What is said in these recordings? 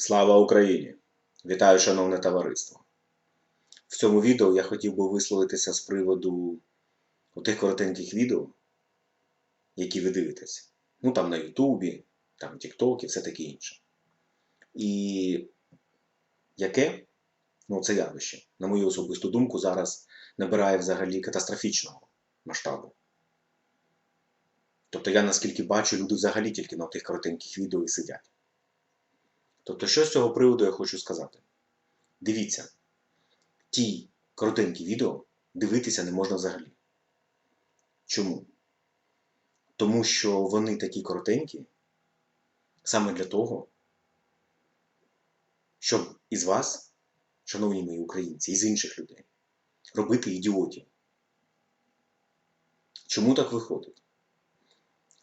Слава Україні! Вітаю, шановне товариство! В цьому відео я хотів би висловитися з приводу тих коротеньких відео, які ви дивитесь. Ну там на Ютубі, там Тікток і все таке інше. І яке, ну це явище, на мою особисту думку, зараз набирає взагалі катастрофічного масштабу. Тобто я наскільки бачу, люди взагалі тільки на тих коротеньких відео і сидять. Тобто, що з цього приводу я хочу сказати? Дивіться, ті коротенькі відео дивитися не можна взагалі. Чому? Тому що вони такі коротенькі саме для того, щоб із вас, шановні мої українці, із інших людей, робити ідіотів. Чому так виходить?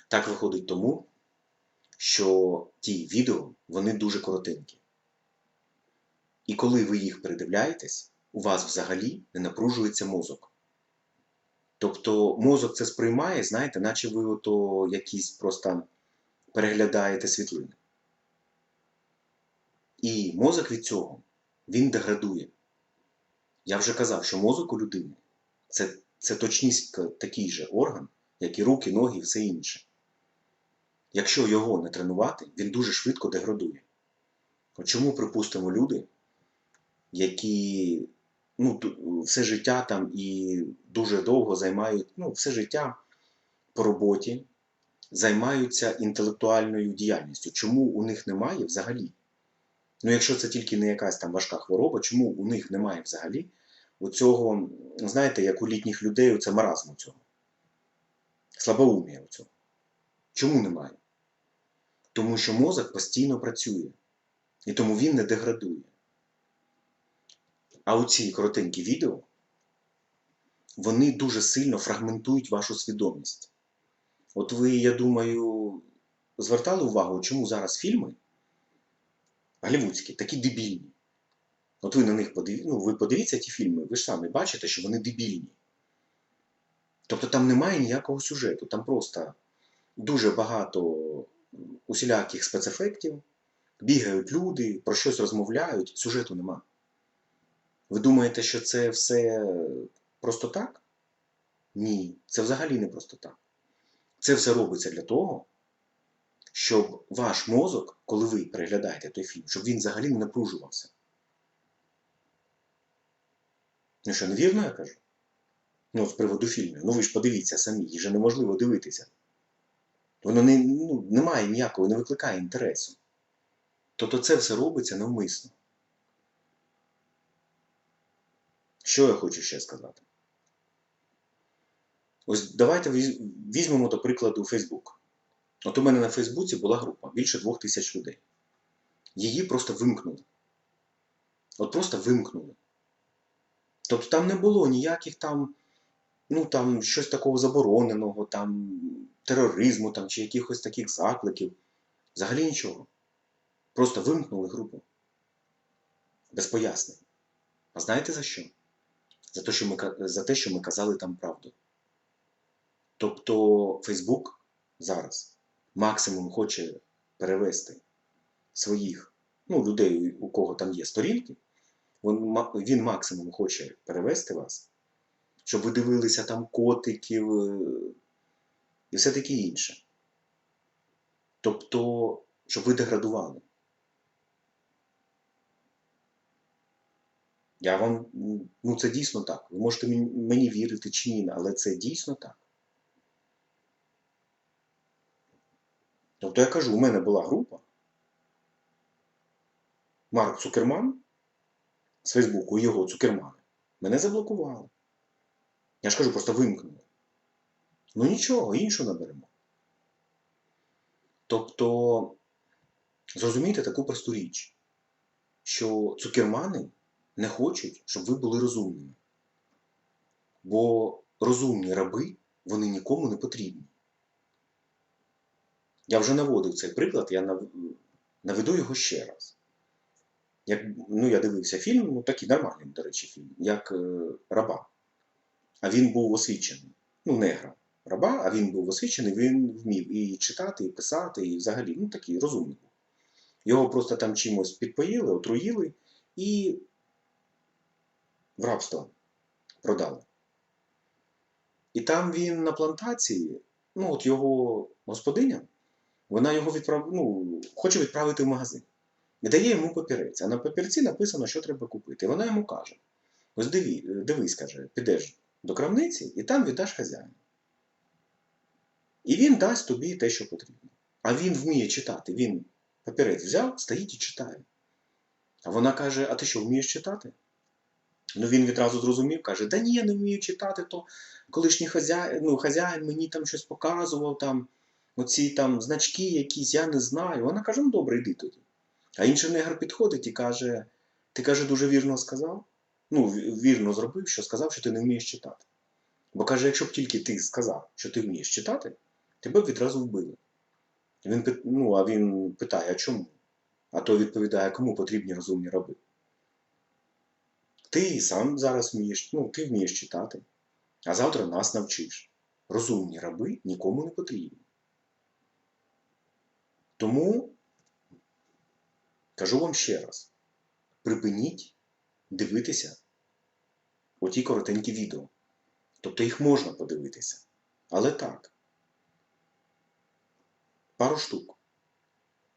Так виходить тому, що ті відео вони дуже коротенькі. І коли ви їх передивляєтесь, у вас взагалі не напружується мозок. Тобто мозок це сприймає, знаєте, наче ви ото якісь просто переглядаєте світлини. І мозок від цього він деградує. Я вже казав, що мозок у людини це, це точність такий же орган, як і руки, ноги і все інше. Якщо його не тренувати, він дуже швидко деградує. Чому, припустимо, люди, які ну, все життя там і дуже довго займають, ну, все життя по роботі, займаються інтелектуальною діяльністю. Чому у них немає взагалі? Ну, якщо це тільки не якась там важка хвороба, чому у них немає взагалі оцього, знаєте, як у літніх людей, оце маразму цього? Слабоумія у цього. Чому немає? Тому що мозок постійно працює. І тому він не деградує. А оці коротенькі відео, вони дуже сильно фрагментують вашу свідомість. От ви, я думаю, звертали увагу, чому зараз фільми голівудські такі дебільні. От ви на них подивіться, ну, ви подивіться ті фільми, ви ж самі бачите, що вони дебільні. Тобто там немає ніякого сюжету, там просто дуже багато усіляких спецефектів, бігають люди, про щось розмовляють, сюжету нема. Ви думаєте, що це все просто так? Ні, це взагалі не просто так. Це все робиться для того, щоб ваш мозок, коли ви переглядаєте той фільм, щоб він взагалі не напружувався. Ну що, невірно я кажу? Ну, з приводу фільмів. Ну ви ж подивіться самі, їх же неможливо дивитися. Воно не, ну, не має ніякого, не викликає інтересу. Тобто це все робиться навмисно. Що я хочу ще сказати? Ось давайте візьмемо до прикладу Facebook. От у мене на Фейсбуці була група більше двох тисяч людей. Її просто вимкнули. От просто вимкнули. Тобто там не було ніяких там, ну там щось такого забороненого, там тероризму там, чи якихось таких закликів. Взагалі нічого. Просто вимкнули групу. Без пояснень. А знаєте за що? За те, що ми, за те, що ми казали там правду. Тобто Фейсбук зараз максимум хоче перевести своїх ну, людей, у кого там є сторінки, він, він максимум хоче перевести вас, щоб ви дивилися там котиків і все таке інше. Тобто, щоб ви деградували. Я вам, ну це дійсно так. Ви можете мені вірити чи ні, але це дійсно так. Тобто я кажу, у мене була група. Марк Цукерман з Фейсбуку, його Цукермани, мене заблокували. Я ж кажу, просто вимкнули. Ну нічого, іншу наберемо. Тобто, зрозумійте таку просту річ, що цукермани не хочуть, щоб ви були розумними. Бо розумні раби, вони нікому не потрібні. Я вже наводив цей приклад, я наведу його ще раз. Як, ну, Я дивився фільм, ну такий нормальний, до речі, фільм, як е, раба. А він був освічений. Ну, негра раба, а він був освічений, він вмів і читати, і писати, і взагалі, ну такий розумний. Його просто там чимось підпоїли, отруїли і в рабство продали. І там він на плантації, ну от його господиня, вона його відправ... ну, хоче відправити в магазин. І дає йому папірець. А на папірці написано, що треба купити. І вона йому каже: ось диві, дивись, каже, підеш до крамниці і там віддаш хазяїну. І він дасть тобі те, що потрібно. А він вміє читати. Він папірець взяв, стоїть і читає. А вона каже: А ти що, вмієш читати? Ну він відразу зрозумів, каже: Да ні, я не вмію читати, то колишній хазяїн, ну, хазяїн мені там щось показував, там, оці там значки якісь, я не знаю. Вона каже: ну добре, йди тоді. А інший негр підходить і каже: Ти каже, дуже вірно сказав. Ну, вірно зробив, що сказав, що ти не вмієш читати. Бо каже, якщо б тільки ти сказав, що ти вмієш читати, тебе б відразу вбили. Він, ну, а він питає, а чому? А той відповідає, кому потрібні розумні раби. Ти сам зараз вмієш, ну, ти вмієш читати, а завтра нас навчиш. Розумні раби нікому не потрібні. Тому кажу вам ще раз: припиніть дивитися оті коротенькі відео. Тобто їх можна подивитися. Але так. Пару штук.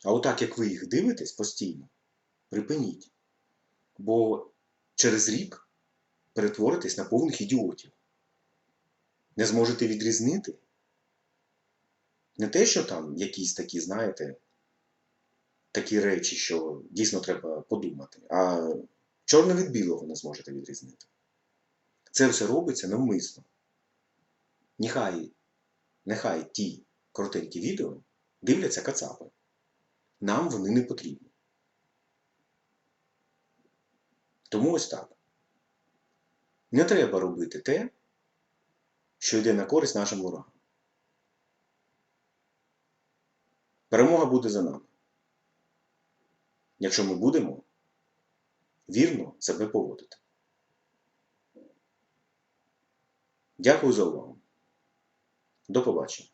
А отак, як ви їх дивитесь постійно, припиніть. Бо через рік перетворитесь на повних ідіотів. Не зможете відрізнити. Не те, що там якісь такі, знаєте, такі речі, що дійсно треба подумати, а чорне від білого не зможете відрізнити. Це все робиться навмисно. Нехай, нехай ті коротенькі відео дивляться кацапи. Нам вони не потрібні. Тому ось так. Не треба робити те, що йде на користь нашим ворогам. Перемога буде за нами. Якщо ми будемо вірно себе поводити. Дякую за увагу. До побачення.